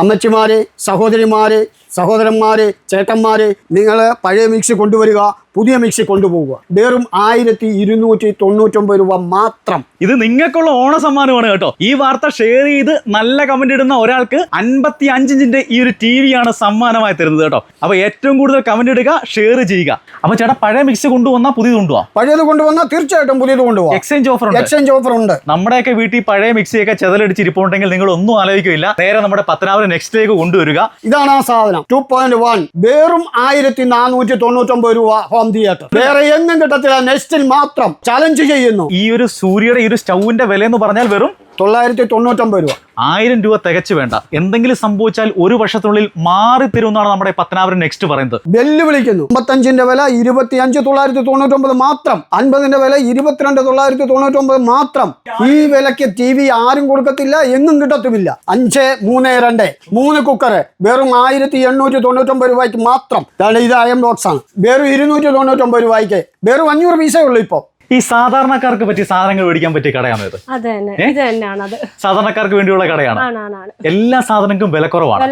അമ്മച്ചിമാരെ സഹോദരിമാരെ സഹോദരന്മാരെ ചേട്ടന്മാരെ നിങ്ങൾ പഴയ മിക്സി കൊണ്ടുവരിക. പുതിയ മിക്സി കൊണ്ടുപോവുക. വെറും ആയിരത്തി ഇരുന്നൂറ്റി തൊണ്ണൂറ്റൊമ്പത് രൂപ മാത്രം. ഇത് നിങ്ങൾക്കുള്ള ഓണ സമ്മാനമാണ് കേട്ടോ. ഈ വാർത്ത ഷെയർ ചെയ്ത് നല്ല കമന്റ് ഇടുന്ന ഒരാൾക്ക് അൻപത്തി അഞ്ചിഞ്ചിന്റെ ഈ ഒരു ടി വി ആണ് സമ്മാനമായി തരുന്നത് കേട്ടോ. അപ്പൊ ഏറ്റവും കൂടുതൽ കമന്റ് ഇടുക ഷെയർ ചെയ്യുക. അപ്പൊ ചേട്ടാ പഴയ മിക്സി കൊണ്ടുവന്നാൽ പുതിയത് കൊണ്ടുപോകാം പഴയത് കൊണ്ടുവന്നാൽ തീർച്ചയായിട്ടും പുതിയത് കൊണ്ടുപോകാം എക്സ്ചേഞ്ച് ഓഫർ ഉണ്ട്. എക്സ്ചേഞ്ച് ഓഫർ ഉണ്ട്. നമ്മുടെയൊക്കെ വീട്ടിൽ പഴയ മിക്സിയൊക്കെ ചെതലടിച്ചിരിപ്പുണ്ടെങ്കിൽ നിങ്ങൾ ഒന്നും ആലോചിക്കില്ല. നേരെ നമ്മുടെ പത്തനാപുരം നെക്സ്റ്റിലേക്ക് കൊണ്ടുവരിക. ഇതാണ് ആ സാധനം. ടു പോയിന്റ് വൺ വെറും ആയിരത്തി നാനൂറ്റി തൊണ്ണൂറ്റൊമ്പത് രൂപ ഹോം തിയേറ്റർ വേറെ എങ്ങും കിട്ടത്തില്ല. നെസ്റ്റിൽ മാത്രം ചലഞ്ച് ചെയ്യുന്നു. ഈ ഒരു സൂര്യയുടെ ഈ ഒരു സ്റ്റൗവിന്റെ വില എന്ന് പറഞ്ഞാൽ വെറും തൊള്ളായിരത്തി തൊണ്ണൂറ്റൊമ്പത് രൂപ. ആയിരം രൂപ തികച്ചു വേണ്ട. എന്തെങ്കിലും സംഭവിച്ചാൽ ഒരു വർഷത്തിനുള്ളിൽ മാറി തരുമെന്നാണ് നമ്മുടെ പത്തനാപുരം നെക്സ്റ്റ് പറയുന്നത്. വെല്ലുവിളിക്കുന്നു. അമ്പത്തഞ്ചിന്റെ വില ഇരുപത്തി അഞ്ച് തൊള്ളായിരത്തി തൊണ്ണൂറ്റൊമ്പത് മാത്രം. അൻപതിന്റെ വില ഇരുപത്തിരണ്ട് തൊള്ളായിരത്തി തൊണ്ണൂറ്റൊമ്പത് മാത്രം. ഈ വിലക്ക് ടി വി ആരും കൊടുക്കത്തില്ല എന്നും കിട്ടത്തുമില്ല. അഞ്ച് മൂന്ന് രണ്ട് മൂന്ന് കുക്കർ വെറും ആയിരത്തി എണ്ണൂറ്റി തൊണ്ണൂറ്റൊമ്പത് രൂപയ്ക്ക് മാത്രം. ദാണ്ടെ ഇത് അയം ബോക്സ് ആണ്. വെറും ഇരുന്നൂറ്റി തൊണ്ണൂറ്റൊമ്പത് രൂപയ്ക്ക്. വെറും അഞ്ഞൂറ് പീസേ ഉള്ളൂ ഇപ്പോൾ ഈ സാധാരണക്കാർക്ക് പറ്റിയ സാധനങ്ങൾ മേടിക്കാൻ പറ്റിയ കടയാണ് ഇത്. സാധാരണക്കാർക്ക് വേണ്ടിയുള്ള കടയാണ്. എല്ലാ സാധനങ്ങൾക്കും വില കുറവാണ്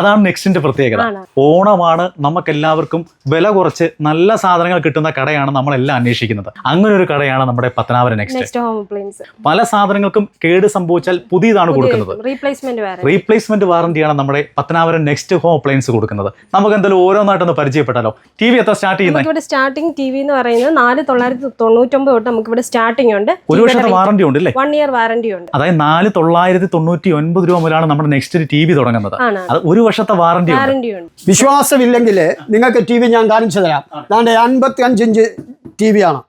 അതാണ് നെക്സ്റ്റിന്റെ പ്രത്യേകത. ഓണമാണ് നമുക്ക് എല്ലാവർക്കും വില കുറച്ച് നല്ല സാധനങ്ങൾ കിട്ടുന്ന കടയാണ് നമ്മളെല്ലാം അന്വേഷിക്കുന്നത്. അങ്ങനെ ഒരു കടയാണ് നമ്മുടെ പത്തനാപുരം നെക്സ്റ്റ് പല സാധനങ്ങൾക്കും കേട് സംഭവിച്ചാൽ പുതിയതാണ് കൊടുക്കുന്നത്. റീപ്ലേസ്മെന്റ് വേറെ റീപ്ലേസ്മെന്റ് വാറന്റിയാണ് നമ്മുടെ പത്തനാപുരം നെക്സ്റ്റ് ഹോം അപ്ലയൻസ് കൊടുക്കുന്നത്. നമുക്ക് എന്തായാലും ഓരോന്നായിട്ടൊന്ന് പരിചയപ്പെട്ടാലോ? ടി വി എത്ര സ്റ്റാർട്ട് ചെയ്യുന്നത് സ്റ്റാർട്ടിംഗ് ടി വി എന്ന് പറയുന്നത് നാല് തൊള്ളായിരത്തി തൊണ്ണൂറ്റൊമ്പത് തൊട്ട് നമുക്ക് ഇവിടെ സ്റ്റാർട്ടിംഗ് ഉണ്ട്. ഒരു വർഷത്തെ വാറണ്ടി ഉണ്ട് അല്ലേ വൺ ഇയർ വാറണ്ടി ഉണ്ട്. അതായത് നാല് തൊള്ളായിരത്തി തൊണ്ണൂറ്റി ഒൻപത് രൂപ മുതലാണ് നമ്മുടെ നെക്സ്റ്റ് ടി വി തുടങ്ങുന്നത്. അത് ഒരു വർഷത്തെ വാറണ്ടി ഉണ്ട്. വാറന്റി ഉണ്ട്. വിശ്വാസമില്ലെങ്കിൽ നിങ്ങൾക്ക് ടി വി ഞാൻ കാണിച്ചു തരാം. അൻപത്തി അഞ്ച് ഇഞ്ച് ടി വി ആണ്.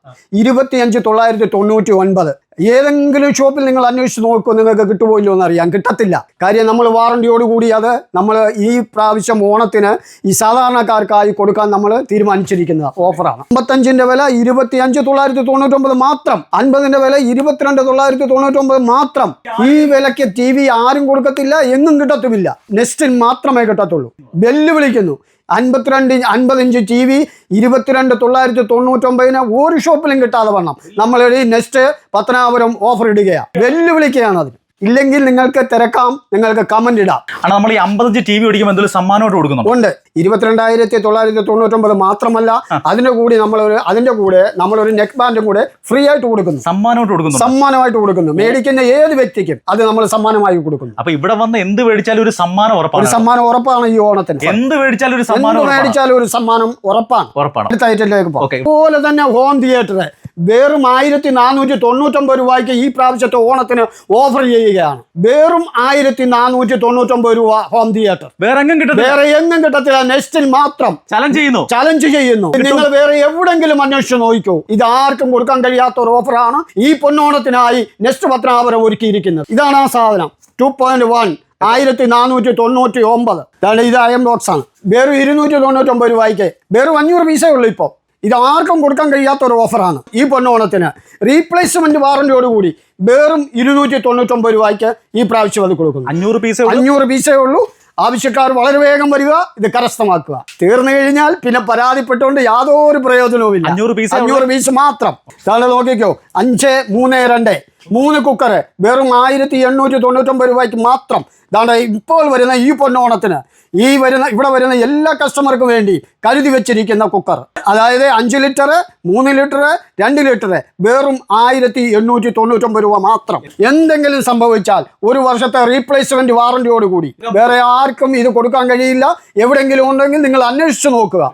ഇരുപത്തിയഞ്ച് തൊള്ളായിരത്തി തൊണ്ണൂറ്റി ഒൻപത്. ഏതെങ്കിലും ഷോപ്പിൽ നിങ്ങൾ അന്വേഷിച്ച് നോക്കുമോ നിങ്ങൾക്ക് കിട്ടുപോയില്ലോ എന്നറിയാം കിട്ടത്തില്ല. കാര്യം നമ്മൾ വാറണ്ടിയോടുകൂടി അത് നമ്മൾ ഈ പ്രാവശ്യം ഓണത്തിന് ഈ സാധാരണക്കാർക്കായി കൊടുക്കാൻ നമ്മൾ തീരുമാനിച്ചിരിക്കുന്നത് ഓഫറാണ് അമ്പത്തഞ്ചിന്റെ വില ഇരുപത്തിയഞ്ച് തൊള്ളായിരത്തി തൊണ്ണൂറ്റൊമ്പത് മാത്രം. അൻപതിന്റെ വില ഇരുപത്തിരണ്ട് തൊള്ളായിരത്തി തൊണ്ണൂറ്റൊമ്പത് മാത്രം. ഈ വിലയ്ക്ക് ടി വി ആരും കൊടുക്കത്തില്ല എങ്ങും കിട്ടത്തുമില്ല. നെക്സ്റ്റിൽ മാത്രമേ കിട്ടത്തുള്ളൂ. വെല്ലുവിളിക്കുന്നു അൻപത്തിരണ്ട് ഇഞ്ച് അൻപത് ഇഞ്ച് ടി വി ഇരുപത്തിരണ്ട് തൊള്ളായിരത്തി തൊണ്ണൂറ്റൊമ്പതിന് ഒരു ഷോപ്പിലും കിട്ടാതെ വണ്ണം. നമ്മളൊരു നെക്സ്റ്റ് പത്തനാപുരം ഓഫർ ഇടുകയാണ് വെല്ലുവിളിക്കുകയാണ് അതിന്. ഇല്ലെങ്കിൽ നിങ്ങൾക്ക് തിരക്കാം നിങ്ങൾക്ക് കമന്റ് ഇടാം. ആണ് നമ്മൾ ഈ അമ്പത്തഞ്ച് ടി വി ഓടിക്കുമ്പോൾ എന്തെങ്കിലും സമ്മാനമായിട്ട് കൊടുക്കുന്നുണ്ട്? ഉണ്ട്. ഇരുപത്തിരണ്ടായിരത്തി തൊള്ളായിരത്തി തൊണ്ണൂറ്റൊമ്പത് മാത്രമല്ല അതിന്റെ കൂടി നമ്മളൊരു അതിന്റെ കൂടെ നമ്മൾ ഒരു നെക്ക് ബാൻഡും കൂടെ ഫ്രീ ആയിട്ട് കൊടുക്കുന്നു. സമ്മാനമായിട്ട് കൊടുക്കുന്നു സമ്മാനമായിട്ട് കൊടുക്കുന്നു. മേടിക്കുന്ന ഏത് വ്യക്തിക്കും അത് നമ്മൾ സമ്മാനമായി കൊടുക്കുന്നു. അപ്പൊ ഇവിടെ വന്ന് എന്ത് മേടിച്ചാലും ഒരു സമ്മാനം ഉറപ്പാണ് ഒരു സമ്മാനം ഉറപ്പാണ് ഈ ഓണത്തിന്. എന്ത് മേടിച്ചാലും ഒരു സമ്മാനം ഉറപ്പാണ്. മേടിച്ചാലും ഒരു സമ്മാനം ഉറപ്പാണ്. ഉറപ്പാണ്. അടുത്ത ഐറ്റത്തിലേക്ക് പോലെ അതുപോലെ തന്നെ ഹോം തിയേറ്റർ വെറും ആയിരത്തി നാനൂറ്റി തൊണ്ണൂറ്റൊമ്പത് രൂപയ്ക്ക് ഈ പ്രാവശ്യത്തെ ഓണത്തിന് ഓഫർ ചെയ്യുകയാണ്. വെറും ആയിരത്തി നാനൂറ്റി തൊണ്ണൂറ്റൊമ്പത് രൂപ ഹോം തിയേറ്റർ വേറെ എങ്ങും കിട്ടും വേറെ എങ്ങും കിട്ടത്തില്ല. നെക്സ്റ്റിൽ മാത്രം ചലഞ്ച് ചെയ്യുന്നു. ചലഞ്ച് ചെയ്യുന്നു. നിങ്ങൾ വേറെ എവിടെങ്കിലും അന്വേഷിച്ച് നോക്കൂ. ഇത് ആർക്കും കൊടുക്കാൻ കഴിയാത്ത ഒരു ഓഫറാണ് ഈ പൊന്നോണത്തിനായി നെക്സ്റ്റ് പത്രാപരം ഒരുക്കിയിരിക്കുന്നത്. ഇതാണ് ആ സാധനം. ടു പോയിന്റ് വൺ ആയിരത്തി നാനൂറ്റി തൊണ്ണൂറ്റി ഒമ്പത് ഇതാണ് ഇത് അയം ബോക്സ് ആണ്. വെറും ഇരുന്നൂറ്റി തൊണ്ണൂറ്റി ഒമ്പത് രൂപയ്ക്ക്. വെറും അഞ്ഞൂറ് പീസേ ഉള്ളൂ ഇപ്പോൾ. ഇത് ആർക്കും കൊടുക്കാൻ കഴിയാത്ത ഒരു ഓഫറാണ് ഈ പൊന്നോണത്തിന്. റീപ്ലേസ്മെന്റ് വാറന്റിയോടുകൂടി വേറും ഇരുന്നൂറ്റി തൊണ്ണൂറ്റൊമ്പത് രൂപയ്ക്ക് ഈ പ്രാവശ്യം അത് കൊടുക്കുന്നു. അഞ്ഞൂറ് പീസ് അഞ്ഞൂറ് പീസേ ഉള്ളൂ. ആവശ്യക്കാർ വളരെ വേഗം വരിക ഇത് കരസ്ഥമാക്കുക. തീർന്നു കഴിഞ്ഞാൽ പിന്നെ പരാതിപ്പെട്ടുകൊണ്ട് യാതൊരു പ്രയോജനവുമില്ല അഞ്ഞൂറ് പീസ് അഞ്ഞൂറ് പീസ് മാത്രം. താങ്കൾ നോക്കിക്കോ അഞ്ച് മൂന്ന് രണ്ട് മൂന്ന് കുക്കർ വെറും ആയിരത്തി എണ്ണൂറ്റി തൊണ്ണൂറ്റൊമ്പത് രൂപയ്ക്ക് മാത്രം. ഇതാണ് ഇപ്പോൾ വരുന്ന ഈ പൊന്നോണത്തിന് ഈ വരുന്ന ഇവിടെ വരുന്ന എല്ലാ കസ്റ്റമർക്കും വേണ്ടി കരുതി വെച്ചിരിക്കുന്ന കുക്കർ അതായത് അഞ്ച് ലിറ്റർ മൂന്ന് ലിറ്റർ രണ്ട് ലിറ്റർ വെറും ആയിരത്തി എണ്ണൂറ്റി തൊണ്ണൂറ്റൊമ്പത് രൂപ മാത്രം. എന്തെങ്കിലും സംഭവിച്ചാൽ ഒരു വർഷത്തെ റീപ്ലേസ്മെന്റ് വാറന്റിയോടുകൂടി വേറെ ആർക്കും ഇത് കൊടുക്കാൻ കഴിയില്ല. എവിടെയെങ്കിലും ഉണ്ടെങ്കിൽ നിങ്ങൾ അന്വേഷിച്ചു നോക്കുക.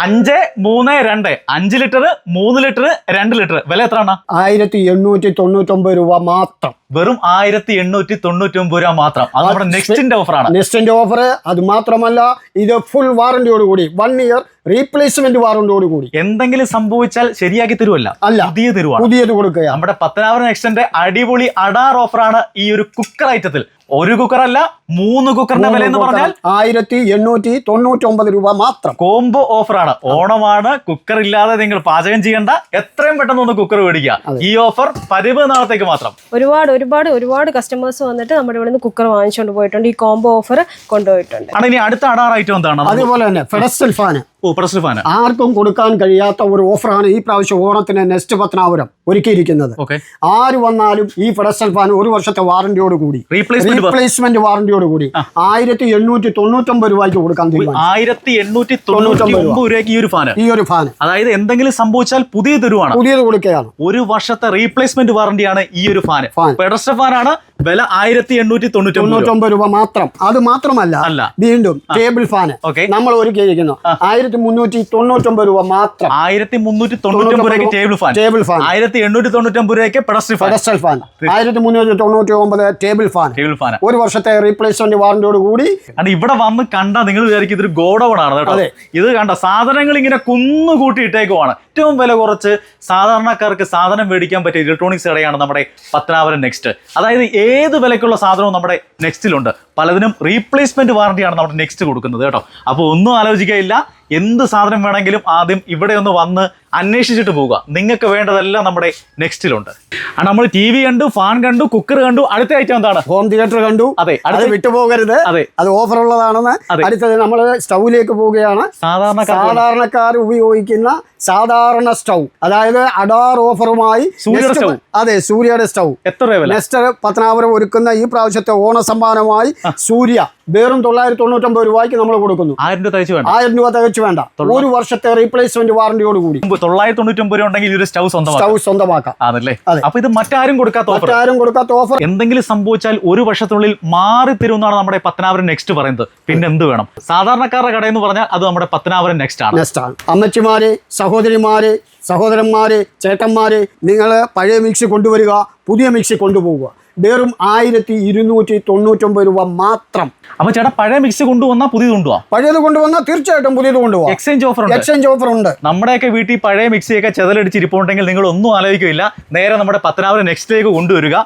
അഞ്ച് മൂന്ന് രണ്ട്. അഞ്ച് ലിറ്റർ മൂന്ന് ലിറ്റർ രണ്ട് ലിറ്റർ വില എത്രയാണ്? ആയിരത്തി എണ്ണൂറ്റി തൊണ്ണൂറ്റൊമ്പത് രൂപ മാത്രം. വെറും ആയിരത്തി എണ്ണൂറ്റി തൊണ്ണൂറ്റി ഒമ്പത് രൂപ മാത്രം. അത് നമ്മുടെ നെക്സ്റ്റിന്റെ ഓഫറാണ് നെക്സ്റ്റിന്റെ ഓഫർ അത് മാത്രമല്ല ഇത് ഫുൾ വാറന്റിയോട് കൂടി. വൺ ഇയർ റീപ്ലേസ്മെന്റ് വാറന്റിയോട് കൂടി. എന്തെങ്കിലും സംഭവിച്ചാൽ ശരിയാക്കി തരുമല്ല അല്ല. പുതിയ തരുവാണ്. പുതിയത് കൊടുക്കുക നമ്മുടെ പത്തനാപുരം നെക്സ്റ്റിന്റെ അടിപൊളി അടാർ ഓഫറാണ് ഈ ഒരു കുക്കർ ഐറ്റത്തിൽ ഒരു കുക്കർ അല്ല മൂന്ന് കുക്കറിന്റെ വില എന്ന് പറഞ്ഞാൽ ആയിരത്തി എണ്ണൂറ്റി തൊണ്ണൂറ്റി ഒമ്പത് രൂപ മാത്രം. കോംബോ ഓഫറാണ്. ഓണമാണ് കുക്കർ ഇല്ലാതെ നിങ്ങൾ പാചകം ചെയ്യേണ്ട. എത്രയും പെട്ടെന്ന് ഒന്ന് കുക്കർ മേടിക്കുക. ഈ ഓഫർ പതിവ് നാളത്തേക്ക് മാത്രം. ഒരുപാട് ഒരുപാട് ഒരുപാട് കസ്റ്റമേഴ്സ് വന്നിട്ട് നമ്മുടെ ഇവിടെ നിന്ന് കുക്കർ വാങ്ങിച്ചുകൊണ്ട് പോയിട്ടുണ്ട്. ഈ കോംബോ ഓഫർ കൊണ്ടുപോയിട്ടുണ്ട്. ആണ് ഇനി അടുത്ത അടാർ ഐറ്റം എന്താണ്? അതുപോലെ തന്നെ ഫെഡസ്റ്റൽ ഫാന് ഫാൻ ആർക്കും കൊടുക്കാൻ കഴിയാത്ത ഒരു ഓഫറാണ് ഈ പ്രാവശ്യം ഓണത്തിന് നെക്സ്റ്റ് പത്തനാപുരം ഒരുക്കിയിരിക്കുന്നത്. ആര് വന്നാലും ഈ പെഡസ്റ്റൽ ഫാൻ ഒരു വർഷത്തെ വാറന്റിയോട് കൂടി. റീപ്ലേസ്മെന്റ് വാറന്റിയോട് കൂടി. ആയിരത്തി എണ്ണൂറ്റി തൊണ്ണൂറ്റൊമ്പത് രൂപയ്ക്ക് കൊടുക്കാൻ ആയിരത്തി എണ്ണൂറ്റി രൂപയ്ക്ക് ഈ ഒരു ഈ ഒരു ഫാൻ അതായത് എന്തെങ്കിലും സംഭവിച്ചാൽ പുതിയ തരുവാണ് പുതിയത് കൊടുക്കുകയാണ്. ഒരു വർഷത്തെ റീപ്ലേസ്മെന്റ് വാറന്റിയാണ് ഈ ഒരു ഫാൻ. ഫാൻ. ഫാനാണ് വില ആയിരത്തി എണ്ണൂറ്റി തൊണ്ണൂറ്റി രൂപ മാത്രം. അത് മാത്രമല്ല അല്ല. വീണ്ടും ടേബിൾ ഫാൻ നമ്മൾ ഒരുക്കിയിരിക്കുന്നു ആയിരത്തി മുന്നൂറ്റി തൊണ്ണൂറ്റൊമ്പത് രൂപ മാത്രം. ആയിരത്തി മുന്നൂറ്റി തൊണ്ണൂറ്റൊമ്പത് രൂപയ്ക്ക് ടേബിൾ ഫാൻ ടേബിൾ ഫാൻ ആയിരത്തി എണ്ണൂറ്റി തൊണ്ണൂറ്റൊമ്പത് രൂപയ്ക്ക് പെഡസ്റ്റർ ഫാൻ പെഡസ്റ്റൽ ഫാൻ ആയിരത്തി മുന്നൂറ്റി തൊണ്ണൂറ്റി ഒമ്പത് ടേബിൾ ഫാൻ ടേബിൾ ഫാൻ ഒരു വർഷത്തെ റീപ്ലേസ്മെന്റ് വാറന്റിയോട് കൂടി അത് ഇവിടെ വന്ന് കണ്ട നിങ്ങൾ വിചാരിക്കും ഇതൊരു ഗോഡൗൺ ആണ് കേട്ടോ. അതെ. ഇത് കണ്ട സാധനങ്ങൾ ഇങ്ങനെ കുന്നുകൂട്ടി ഇട്ടേക്കുവാണ് ഏറ്റവും വില കുറച്ച് സാധാരണക്കാർക്ക് സാധനം മേടിക്കാൻ പറ്റിയ ഇലക്ട്രോണിക്സ് കടയാണ് നമ്മുടെ പത്തനാപുരം നെക്സ്റ്റ് അതായത് ഏത് വിലക്കുള്ള സാധനവും നമ്മുടെ നെക്സ്റ്റിലുണ്ട്. പലതിനും റീപ്ലേസ്മെന്റ് വാറണ്ടിയാണ് നമ്മുടെ നെക്സ്റ്റ് കൊടുക്കുന്നത് കേട്ടോ. അപ്പോൾ ഒന്നും ആലോചിക്കുകയില്ല. എന്ത് സാധനം വേണമെങ്കിലും ആദ്യം ഇവിടെ ഒന്ന് വന്ന് അന്വേഷിച്ചിട്ട് പോവുക. നിങ്ങൾക്ക് വേണ്ടതെല്ലാം നമ്മുടെ നെക്സ്റ്റിലുണ്ട്. നമ്മൾ ടി വി കണ്ടു ഫാൻ കണ്ടു കുക്കർ കണ്ടു അടുത്ത ഐറ്റം എന്താണ്? ഹോം തിയേറ്റർ കണ്ടു. അതെ അടുത്ത് വിട്ടുപോകരുത്. അതെ. അത് ഓഫർ ഉള്ളതാണെന്ന്. അടുത്തത് നമ്മൾ സ്റ്റൗവിലേക്ക് പോവുകയാണ്. സാധാരണക്കാർ സാധാരണക്കാർ ഉപയോഗിക്കുന്ന സാധാരണ സ്റ്റൗ. അതായത് അഡാർ ഓഫറുമായി. അതെ സൂര്യയുടെ സ്റ്റൗ. എത്ര നെക്സ്റ്റ് പത്തനാപുരം ഒരുക്കുന്ന ഈ പ്രാവശ്യത്തെ ഓണ സമ്മാനമായി സൂര്യ. വെറും തൊള്ളായിരത്തി തൊണ്ണൂറ്റൊമ്പത് രൂപയ്ക്ക് നമ്മൾ കൊടുക്കുന്നു. ആയിരം രൂപ തികച്ചു വേണ്ട. ആയിരം രൂപ തികച്ചു വേണ്ട. ഒരു വർഷത്തെ റീപ്ലേസ്മെന്റ് വാറന്റിയോട് കൂടി. തൊള്ളായിരത്തി തൊണ്ണൂറ്റി ഒമ്പത് രൂപ ഉണ്ടെങ്കിൽ ഒരു സ്റ്റൗ സ്റ്റൗ സ്വന്തമാക്കാം. അപ്പൊ ഇത് മറ്റാരും കൊടുക്കാത്ത മറ്റാരും കൊടുക്കാത്ത ഓഫർ എന്തെങ്കിലും സംഭവിച്ചാൽ ഒരു വർഷത്തിനുള്ളിൽ മാറി തരുമെന്നാണ് നമ്മുടെ പത്തനാപുരം നെക്സ്റ്റ് പറയുന്നത്. പിന്നെ എന്ത് വേണം? സാധാരണക്കാരുടെ കടയെന്ന് പറഞ്ഞാൽ അത് നമ്മുടെ പത്തനാപുരം നെക്സ്റ്റ് ആണ്. നെക്സ്റ്റ് ആണ്. അമ്മച്ചിമാര് സഹോദരിമാര് സഹോദരന്മാര് ചേട്ടന്മാര് നിങ്ങൾ പഴയ മിക്സി കൊണ്ടുവരിക പുതിയ മിക്സി കൊണ്ടുപോവുക. വെറും ആയിരത്തി ഇരുന്നൂറ്റി തൊണ്ണൂറ്റൊമ്പത് രൂപ മാത്രം. അപ്പൊ ചേട്ടാ പഴയ മിക്സ് കൊണ്ടുവന്നാൽ പുതിയത് കൊണ്ടുപോകാം പഴയത് കൊണ്ടുവന്നാൽ തീർച്ചയായിട്ടും പുതിയത് കൊണ്ടുപോകാം എക്സ്ചേഞ്ച് ഓഫർ ഉണ്ട്. എക്സ്ചേഞ്ച് ഓഫർ ഉണ്ട്. നമ്മുടെയൊക്കെ വീട്ടിൽ പഴയ മിക്സിയൊക്കെ ചെതലടിച്ചിരിപ്പുണ്ടെങ്കിൽ നിങ്ങൾ ഒന്നും ആലോചിക്കില്ല. നേരെ നമ്മുടെ പത്തനാപുരം നെക്സ്റ്റിലേക്ക് കൊണ്ടുവരിക.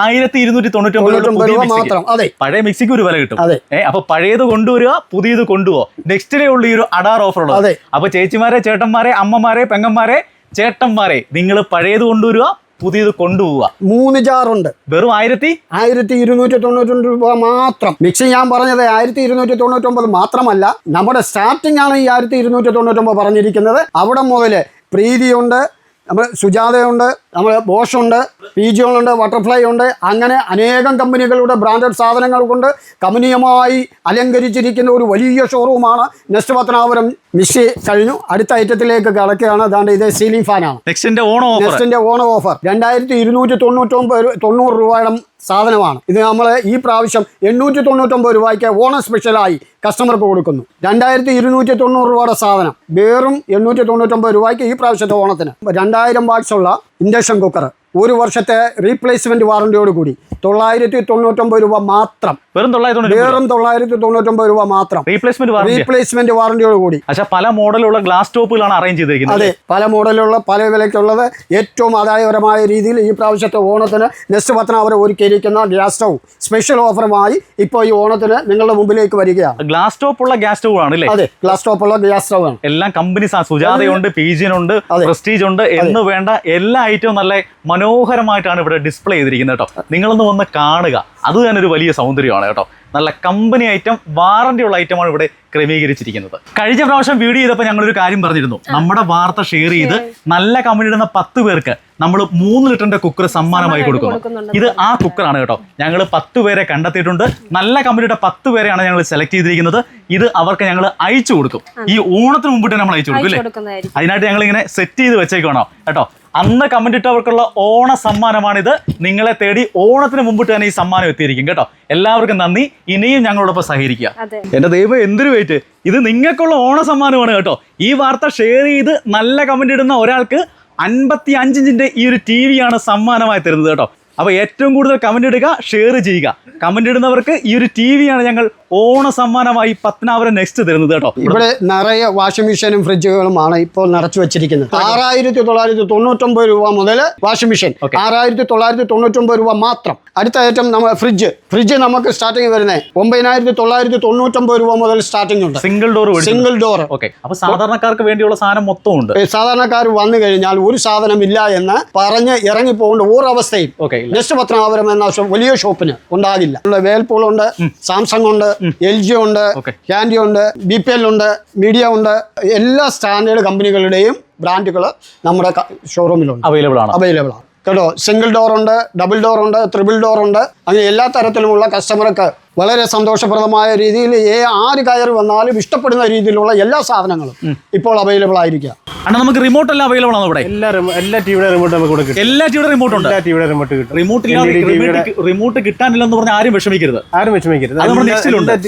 ആയിരത്തി ഇരുന്നൂറ്റി തൊണ്ണൂറ്റി രൂപ മാത്രം. അതെ. പഴയ മിക്സിക്ക് ഒരു വില കിട്ടും. അതെ. അപ്പൊ പഴയത് കൊണ്ടുവരിക പുതിയത് കൊണ്ടുപോ നെക്സ്റ്റിലേ ഉള്ള ഈ ഒരു അഡാർ ഓഫർ ഉള്ളത്. അപ്പൊ ചേച്ചിമാരെ ചേട്ടന്മാരെ അമ്മമാരെ പെങ്ങന്മാരെ ചേട്ടന്മാരെ നിങ്ങൾ പഴയത് കൊണ്ടുവരിക പുതിയത് കൊണ്ടുപോവുക. മൂന്ന് ജാറുണ്ട്. വെറും ആയിരത്തി ആയിരത്തി ഇരുന്നൂറ്റി തൊണ്ണൂറ്റി രൂപ മാത്രം. മിക്സി ഞാൻ പറഞ്ഞത് ആയിരത്തി ഇരുന്നൂറ്റി തൊണ്ണൂറ്റി മാത്രമല്ല നമ്മുടെ സ്റ്റാർട്ടിംഗ് ആണ് ഈ ആയിരത്തി ഇരുന്നൂറ്റി തൊണ്ണൂറ്റി പറഞ്ഞിരിക്കുന്നത്. അവിടെ മുതൽ പ്രീതിയുണ്ട് നമ്മൾ സുജാതയുണ്ട് നമ്മൾ ബോഷുണ്ട് പി ഉണ്ട് ബട്ടർഫ്ലൈ ഉണ്ട് അങ്ങനെ അനേകം കമ്പനികളുടെ ബ്രാൻഡഡ് സാധനങ്ങൾ കൊണ്ട് കമനീയമായി അലങ്കരിച്ചിരിക്കുന്ന ഒരു വലിയ ഷോറൂമാണ് നെക്സ്റ്റ് പത്തനാപുരം മിഷി കഴിഞ്ഞു. അടുത്ത ഐറ്റത്തിലേക്ക് കിടക്കുകയാണ്. അതാണ്ട് ഇത് സീലിംഗ് ഫാനാണ്. നെക്സ്റ്റിന്റെ ഓണം ഓഫർ. നെക്സ്റ്റിന്റെ ഓണം ഓഫർ. രണ്ടായിരത്തി ഇരുന്നൂറ്റി തൊണ്ണൂറ്റൊമ്പത് തൊണ്ണൂറ് രൂപയുടെ സാധനമാണ്. ഇത് നമ്മൾ ഈ പ്രാവശ്യം എണ്ണൂറ്റി തൊണ്ണൂറ്റൊമ്പത് രൂപയ്ക്ക് ഓണം സ്പെഷ്യലായി കസ്റ്റമർക്ക് കൊടുക്കുന്നു. രണ്ടായിരത്തി ഇരുന്നൂറ്റി തൊണ്ണൂറ് രൂപയുടെ സാധനം. വേറും എണ്ണൂറ്റി തൊണ്ണൂറ്റൊമ്പത് രൂപയ്ക്ക് ഈ പ്രാവശ്യത്തെ ഓണത്തിന്. രണ്ടായിരം വാട്ട്സ് ഉള്ള ഇൻഡക്ഷൻ കുക്കർ ഒരു വർഷത്തെ റീപ്ലേസ്മെന്റ് വാറന്റിയോട് കൂടി തൊള്ളായിരത്തി തൊണ്ണൂറ്റൊമ്പത് രൂപ മാത്രം. വെറും തൊള്ളായിരത്തി വെറും തൊള്ളായിരത്തി തൊണ്ണൂറ്റൊമ്പത് രൂപ മാത്രം. റീപ്ലേസ്മെന്റ് റീപ്ലേസ്മെന്റ് വാറന്റിയോട് കൂടി. പക്ഷേ പല മോഡലുള്ള ഗ്ലാസ് ടോപ്പുകളാണ് അറേഞ്ച് ചെയ്തിരിക്കുന്നത്. അതെ പല മോഡലുള്ള പല വിലയ്ക്കുള്ളത് ഏറ്റവും ആദായപരമായ രീതിയിൽ ഈ പ്രാവശ്യത്തെ ഓണത്തിന് നെക്സ്റ്റ് അവർ ഒരുക്കിയിരിക്കുന്ന ഗ്യാസ് സ്റ്റൗ. സ്പെഷ്യൽ ഓഫറുമായി ഇപ്പോൾ ഈ ഓണത്തിന് നിങ്ങളുടെ മുമ്പിലേക്ക് വരികയാണ്. ഗ്ലാസ് ടോപ്പ് ഉള്ള ഗ്യാസ് സ്റ്റൗ ആണ് അല്ലേ? അതെ ഗ്ലാസ് ടോപ്പ് ഉള്ള ഗ്യാസ് സ്റ്റൗ ആണ്. എല്ലാം കമ്പനി സുജാതയുണ്ട് പീജിനുണ്ട് ഉണ്ട് പ്രസ്റ്റീജ് ഉണ്ട് എന്ന് വേണ്ട എല്ലാ ഐറ്റവും നല്ല മനോഹരമായിട്ടാണ് ഇവിടെ ഡിസ്പ്ലേ ചെയ്തിരിക്കുന്നത് കേട്ടോ. നിങ്ങളൊന്ന് വന്ന് കാണുക. അത് തന്നെ ഒരു വലിയ സൗന്ദര്യമാണ് കേട്ടോ. നല്ല കമ്പനി ഐറ്റം വാറന്റി ഉള്ള ഐറ്റമാണ് ഇവിടെ ക്രമീകരിച്ചിരിക്കുന്നത്. കഴിഞ്ഞ പ്രാവശ്യം വീഡിയോ ചെയ്തപ്പോൾ ഞങ്ങളൊരു കാര്യം പറഞ്ഞിരുന്നു. നമ്മുടെ വാർത്ത ഷെയർ ചെയ്ത് നല്ല കമ്പനി ഇടുന്ന പത്ത് പേർക്ക് നമ്മൾ മൂന്ന് ലിറ്ററിന്റെ കുക്കർ സമ്മാനമായി കൊടുക്കുന്നു. ഇത് ആ കുക്കറാണ് കേട്ടോ. ഞങ്ങൾ പത്ത് പേരെ കണ്ടെത്തിയിട്ടുണ്ട്. നല്ല കമ്പനിയുടെ പത്ത് പേരെയാണ് ഞങ്ങൾ സെലക്ട് ചെയ്തിരിക്കുന്നത്. ഇത് അവർക്ക് ഞങ്ങൾ അയച്ചു കൊടുക്കും ഈ ഓണത്തിന് മുമ്പിട്ട് നമ്മൾ അയച്ചു കൊടുക്കും അല്ലേ അതിനായിട്ട് ഞങ്ങൾ ഇങ്ങനെ സെറ്റ് ചെയ്ത് വെച്ചേക്കണോ കേട്ടോ. അന്ന് കമന്റ് ഇട്ടവർക്കുള്ള ഓണ സമ്മാനമാണിത്. നിങ്ങളെ തേടി ഓണത്തിന് മുമ്പിട്ട് തന്നെ ഈ സമ്മാനം എത്തിയിരിക്കും കേട്ടോ. എല്ലാവർക്കും നന്ദി. ഇനിയും ഞങ്ങളോടൊപ്പം സഹകരിക്കുക. എന്റെ ദൈവം എന്തൊരു വെയിറ്റ് ഇത് നിങ്ങൾക്കുള്ള ഓണ സമ്മാനമാണ് കേട്ടോ. ഈ വാർത്ത ഷെയർ ചെയ്ത് നല്ല കമന്റ് ഇടുന്ന ഒരാൾക്ക് അൻപത്തി അഞ്ചിഞ്ചിന്റെ ഈ ഒരു ടി വിയാണ് സമ്മാനമായി തരുന്നത് കേട്ടോ. അപ്പൊ ഏറ്റവും കൂടുതൽ കമന്റ് ഇടുക ഷെയർ ചെയ്യുക. കമന്റ് ഇടുന്നവർക്ക് ഈ ഒരു ടി വിയാണ് ഞങ്ങൾ ഓണ സമ്മാനമായി പത്തനാപുരം നെക്സ്റ്റ് തരുന്നത് കേട്ടോ. ഇവിടെ നിറയെ വാഷിംഗ് മെഷീനും ഫ്രിഡ്ജുകളുമാണ് ഇപ്പോൾ നിറച്ചു വെച്ചിരിക്കുന്നത്. ആറായിരത്തി തൊള്ളായിരത്തി തൊണ്ണൂറ്റൊമ്പത് രൂപ മുതൽ വാഷിംഗ് മെഷീൻ. ആറായിരത്തി തൊള്ളായിരത്തി തൊണ്ണൂറ്റൊമ്പത് രൂപ മാത്രം. അടുത്ത ഐറ്റം നമ്മൾ ഫ്രിഡ്ജ് ഫ്രിഡ്ജ് നമുക്ക് സ്റ്റാർട്ടിങ് വരുന്നത് ഒമ്പതിനായിരത്തി തൊള്ളായിരത്തി തൊണ്ണൂറ്റൊമ്പത് രൂപ മുതൽ സ്റ്റാർട്ടിംഗ് ഉണ്ട്. Single door single door okay അപ്പോൾ സാധാരണക്കാർക്ക് വേണ്ടിയുള്ള സാധനം മൊത്തം ഉണ്ട് സാധാരണക്കാർ വന്നു കഴിഞ്ഞാൽ ഒരു സാധനം ഇല്ല എന്ന് പറഞ്ഞ് ഇറങ്ങി പോകേണ്ട ഒരവസ്ഥയും ഓക്കെ നെക്സ്റ്റ് പത്തനാപുരം എന്ന ഷോ- വലിയ ഷോപ്പിന് ഉണ്ടാകില്ല. വേൽപൂൾ ഉണ്ട് സാംസങ് ഉണ്ട് എൽ ജി ഉണ്ട്. ക്യാൻഡി ഉണ്ട് ബി പി എൽ ഉണ്ട് മീഡിയ ഉണ്ട്. എല്ലാ സ്റ്റാൻഡേർഡ് കമ്പനികളുടെയും ബ്രാൻഡുകൾ നമ്മുടെ ഷോറൂമിലുണ്ട് അവൈലബിൾ ആണ്. അവൈലബിൾ ആണ്. കേട്ടോ സിംഗിൾ ഡോർ ഉണ്ട് ഡബിൾ ഡോർ ഉണ്ട് ഡോറുണ്ട് ഡോർ ഉണ്ട്. അങ്ങനെ എല്ലാ തരത്തിലുമുള്ള കസ്റ്റമർക്ക് വളരെ സന്തോഷപ്രദമായ രീതിയിൽ ഏ ആര് കയറി വന്നാലും ഇഷ്ടപ്പെടുന്ന രീതിയിലുള്ള എല്ലാ സാധനങ്ങളും ഇപ്പോൾ അവൈലബിൾ ആയിരിക്കാം അണ്ണാ നമുക്ക് റിമോട്ട് എല്ലാം അവൈലബിൾ ആണ് ഇവിടെ? എല്ലാ എല്ലാ ടിവിയുടെ റിമോട്ട് നമുക്ക് ഇവിടെ കിട്ടും. എല്ലാ ടിവിയുടെ റിമോട്ട് ഉണ്ട്. എല്ലാ ടിവിയുടെ റിമോട്ട് കിട്ടും. റിമോട്ട് ഇല്ലാതെ റിമോട്ട് കിട്ടാനില്ല കിട്ടാനില്ലെന്ന് പറഞ്ഞാൽ ആരും വിഷമിക്കരുത്. ആരും വിഷമിക്കരുത്. അത് നമ്മുടെ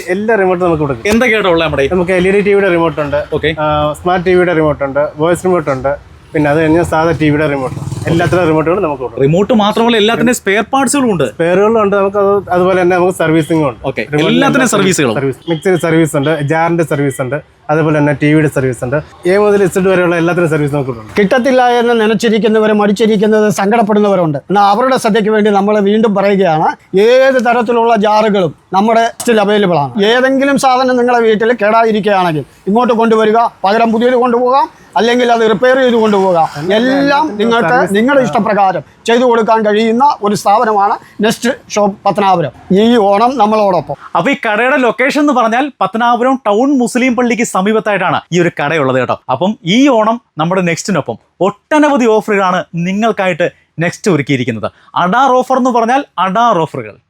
എല്ലാ- റിമോട്ട് നമുക്ക് ഇവിടെ ഉള്ളത് നമ്മുടെ നമുക്ക് എൽ ഇ ഡി ടിവിയുടെ റിമോട്ട് ഉണ്ട്. ഓക്കെ സ്മാർട്ട് ടിവിയുടെ റിമോട്ട് ഉണ്ട്. വോയിസ് റിമോട്ട് ഉണ്ട്. പിന്നെ അത് കഴിഞ്ഞാൽ സാധാ ടി വിയുടെ റിമോട്ട് എല്ലാത്തിനും റിമോട്ടുകളും നമുക്ക് റിമോട്ട് മാത്രമല്ല എല്ലാത്തിന്റെ സ്പെയർ പാർട്സുകളും ഉണ്ട്. സ്പെയറുകളും ഉണ്ട് നമുക്ക് അത് അതുപോലെ തന്നെ നമുക്ക് സർവീസിംഗും ഉണ്ട്. ഓക്കെ എല്ലാത്തിനും എല്ലാ സർവീസുകളും സർവീസ് മിക്സിയുടെ സർവീസ് ഉണ്ട് ജാറിന്റെ സർവീസ് ഉണ്ട് അതുപോലെ തന്നെ ടി വിയുടെ സർവീസ് ഉണ്ട്. എ മുതൽ ഇസഡ് വരെയുള്ള എല്ലാത്തിനും സർവീസ് നമുക്ക് കിട്ടത്തില്ല എന്ന് നനച്ചിരിക്കുന്നവർ മടിച്ചിരിക്കുന്നത് സങ്കടപ്പെടുന്നവരുണ്ട്. എന്നാൽ അവരുടെ ശ്രദ്ധയ്ക്ക് വേണ്ടി നമ്മൾ വീണ്ടും പറയുകയാണ് ഏത് തരത്തിലുള്ള ജാറുകളും നമ്മുടെ സ്റ്റിൽ അവൈലബിൾ ആണ്. ഏതെങ്കിലും സാധനം നിങ്ങളുടെ വീട്ടിൽ കേടായിരിക്കുകയാണെങ്കിൽ ഇങ്ങോട്ട് കൊണ്ടുവരിക പകരം പുതിയത് കൊണ്ടുപോകാം അല്ലെങ്കിൽ അത് റിപ്പയർ ചെയ്ത് കൊണ്ടുപോകാം. എല്ലാം നിങ്ങൾക്ക് നിങ്ങളുടെ ഇഷ്ടപ്രകാരം ചെയ്തു കൊടുക്കാൻ കഴിയുന്ന ഒരു സ്ഥാപനമാണ് നെക്സ്റ്റ് ഷോപ്പ് പത്തനാപുരം. ഈ ഓണം നമ്മളോടൊപ്പം. അപ്പൊ ഈ കടയുടെ ലൊക്കേഷൻ എന്ന് പറഞ്ഞാൽ പത്തനാപുരം ടൗൺ മുസ്ലിം പള്ളിക്ക് സമീപത്തായിട്ടാണ് ഈ ഒരു കടയുള്ളത് കേട്ടോ. അപ്പം ഈ ഓണം നമ്മുടെ നെക്സ്റ്റിനൊപ്പം ഒട്ടനവധി ഓഫറുകളാണ് നിങ്ങൾക്കായിട്ട് നെക്സ്റ്റ് ഒരുക്കിയിരിക്കുന്നത്. അഡാർ ഓഫർ എന്ന് പറഞ്ഞാൽ അഡാർ ഓഫറുകൾ